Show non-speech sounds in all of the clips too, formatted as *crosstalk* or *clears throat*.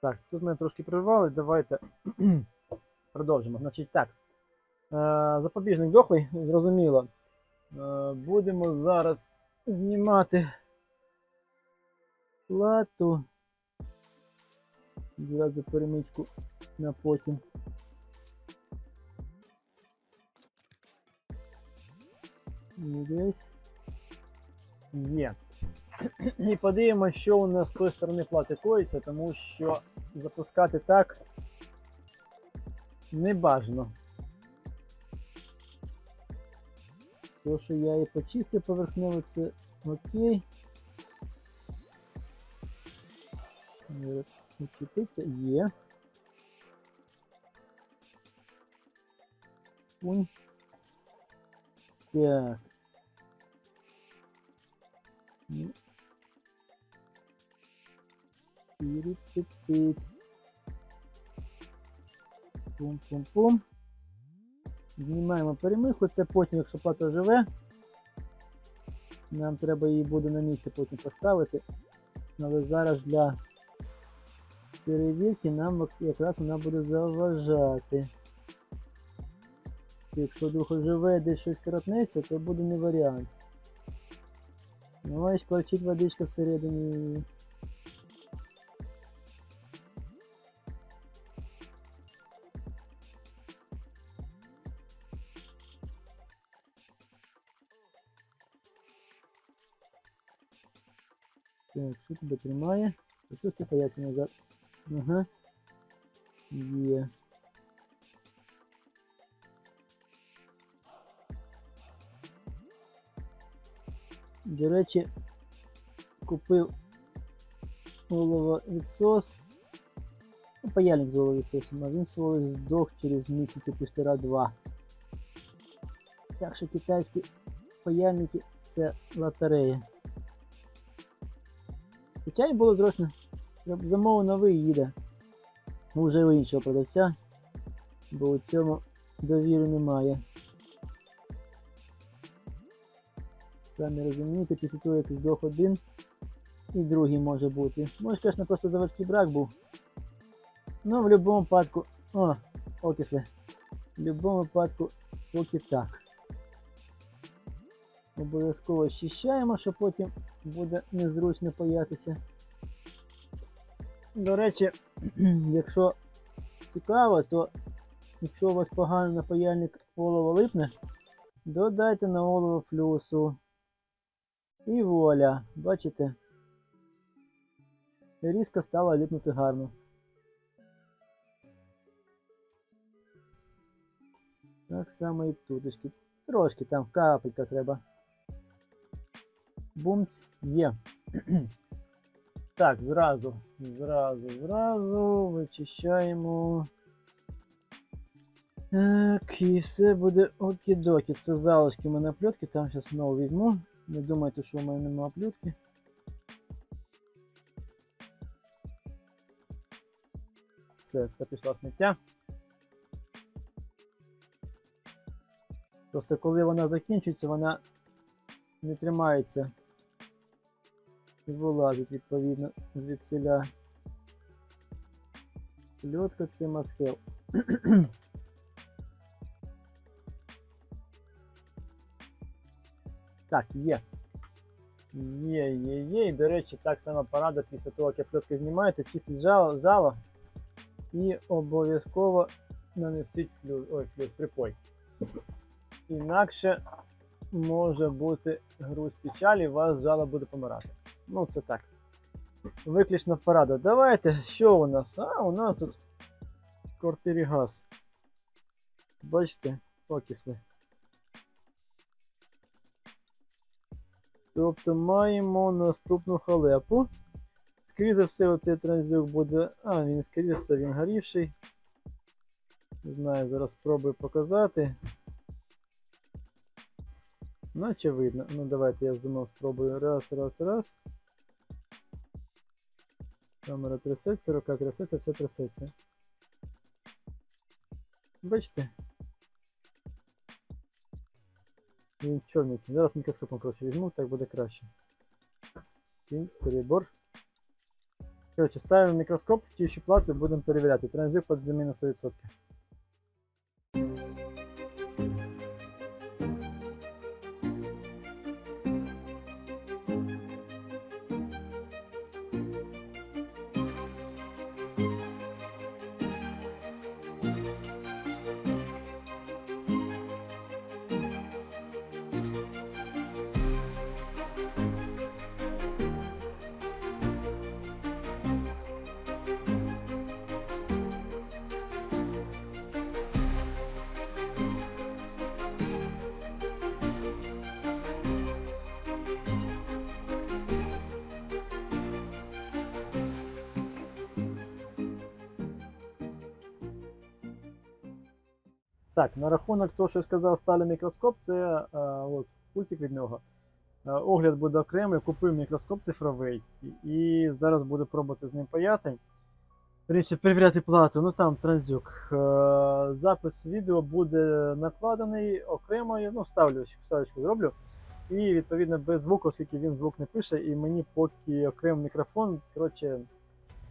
Так, тут ми трошки прервали, давайте *clears throat* продовжимо. Значить так. Е, запобіжник дохлий, зрозуміло. Е, будемо зараз знімати плату. Зразу перемичку на потім. Десь. Є. І подивимося, що у нас з тої сторони плати коїться, тому що запускати так не бажано. То, що я і почистив поверхнево, це окей. Зараз. Є. Пунь. Так. Пум-пум-пум. Знімаємо перемиху, це потім, якщо плата живе. Нам треба її буде на місці потім поставити. Але зараз для перевірки нам якраз вона буде заважати. Якщо вдруг живе десь щось коротнеться, то буде не варіант. Ну, ось кварчить водичка всередині. Що тебе тримає? Що ти появся назад? Ага. Є. До речі, купив олововідсос. Ну, паяльник з олововідсосом, а він свого здох через місяця півтора-два. Так що китайські паяльники це лотерея. Хоча й було зручно. Замовив новий їде. Ну, вже у іншого продавця, бо у цьому довіри немає. Самі розумієте, після того, як здох один, і другий може бути. Може, звісно, просто заводський брак був. Ну, в будь-якому випадку. О, окисли. В будь-якому випадку поки так. Обов'язково очищаємо, щоб потім буде незручно паятися. До речі, *clears throat* якщо цікаво, то якщо у вас погано на паяльник олово липне, додайте на олово флюсу. І воля, бачите? Різко стало ліпнути гарно. Так само і туточки. Трошки там капелька треба. Бумць є. Так, зразу, зразу, зразу вичищаємо. Так, і все буде окідокі. Це залишки мене пльотки, там зараз знову візьму. Не думайте, що в мене немає плютки. Все, це пішло сміття. Просто коли вона закінчується, вона не тримається вилазить відповідно звідсиля. Пльотка це масхел. *clears throat* Так, є. Є, є, є. І, до речі, так само порада після того, як пльотки знімаєте, чистить жало, жало і обов'язково нанесіть флюс, ой, флюс, припой. Інакше може бути груз печалі, вас жало буде помирати. Ну, це так. Виключно порада. Давайте, що у нас? А, у нас тут в квартирі газ. Бачите, окисли. Тобто маємо наступну халепу. Скоріше за все, оцей транзюк буде. А, він, скоріше все, він горівший. Не знаю, зараз спробую показати. Наче видно. Ну давайте я знов спробую. Раз, раз, раз. Камера трясеться, рука трясеться, все трясеться. Бачите? Він чорненький. Зараз мікроскопом коротше візьму, так буде краще. Кінь, перебор. Коротше, ставимо мікроскоп, тіючу плату і будемо перевіряти. Транзит під заміну 100%. Так, на рахунок того, що я сказав, стали мікроскоп, це е, от, пультик від нього. Е, огляд буде окремий, купив мікроскоп цифровий і зараз буду пробувати з ним паяти. Річ, перевіряти плату, ну там транзюк. Е, запис відео буде накладений окремою, ну, ставлю, ставочку зроблю. І відповідно без звуку, оскільки він звук не пише, і мені поки окремий мікрофон, коротше,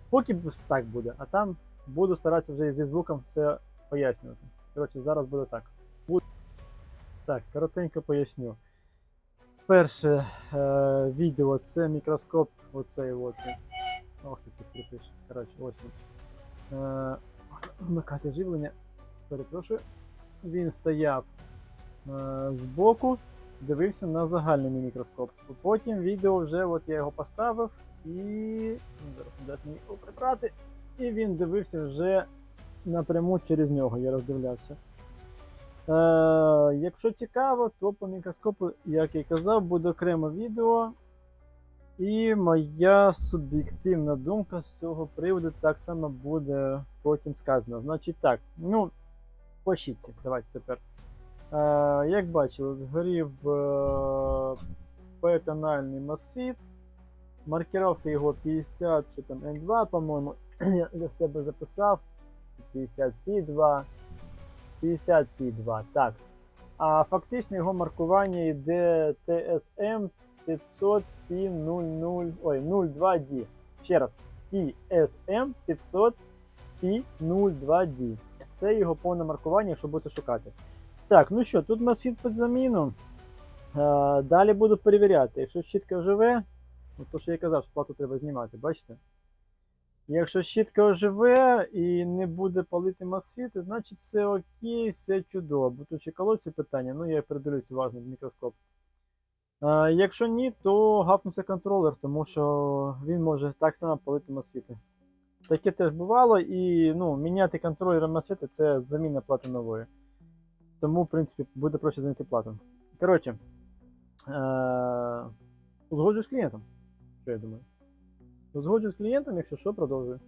поки так буде, а там буду старатися вже зі звуком все пояснювати. Коротше, зараз буде так. Так, коротенько поясню. Перше е, відео це мікроскоп, оцей от. Ох, як ти скрипиш. Коротше, ось він. Е, *clears throat* вмикати живлення. Перепрошую. Він стояв е, збоку, дивився на загальний мікроскоп. Потім відео вже от я його поставив і. Зараз дасть мені його прибрати. І він дивився вже напряму через нього, я роздивлявся. Е, якщо цікаво, то по мікроскопу, як я казав, буде окреме відео. І моя суб'єктивна думка з цього приводу так само буде потім сказана. Значить так, ну, по давайте тепер. Е, як бачили, згорів е, P-канальний MOSFET. Маркировка його 50 чи там N2, по-моєму, *clears throat* я для себе записав. 50P2, 50P2, так. А фактично його маркування йде TSM 500P00, ой, 02D. Ще раз, TSM 500P02D. Це його повне маркування, якщо будете шукати. Так, ну що, тут MOSFET під заміну. Далі буду перевіряти. Якщо щітка живе, то що я казав, що плату треба знімати, бачите? Якщо щітка оживе і не буде палити мосфіти, значить все окей, все чудово. Бо тут ще колодці питання, ну я передивлюсь уважно в мікроскоп. А, якщо ні, то гапнувся контролер, тому що він може так само палити мосфіти. Таке теж бувало, і ну, міняти контролер мосфіти це заміна плати нової. Тому, в принципі, буде проще замінити плату. Коротше, е- узгоджу з клієнтом, що я думаю. Узгоджу з клієнтом, якщо що, продовжую.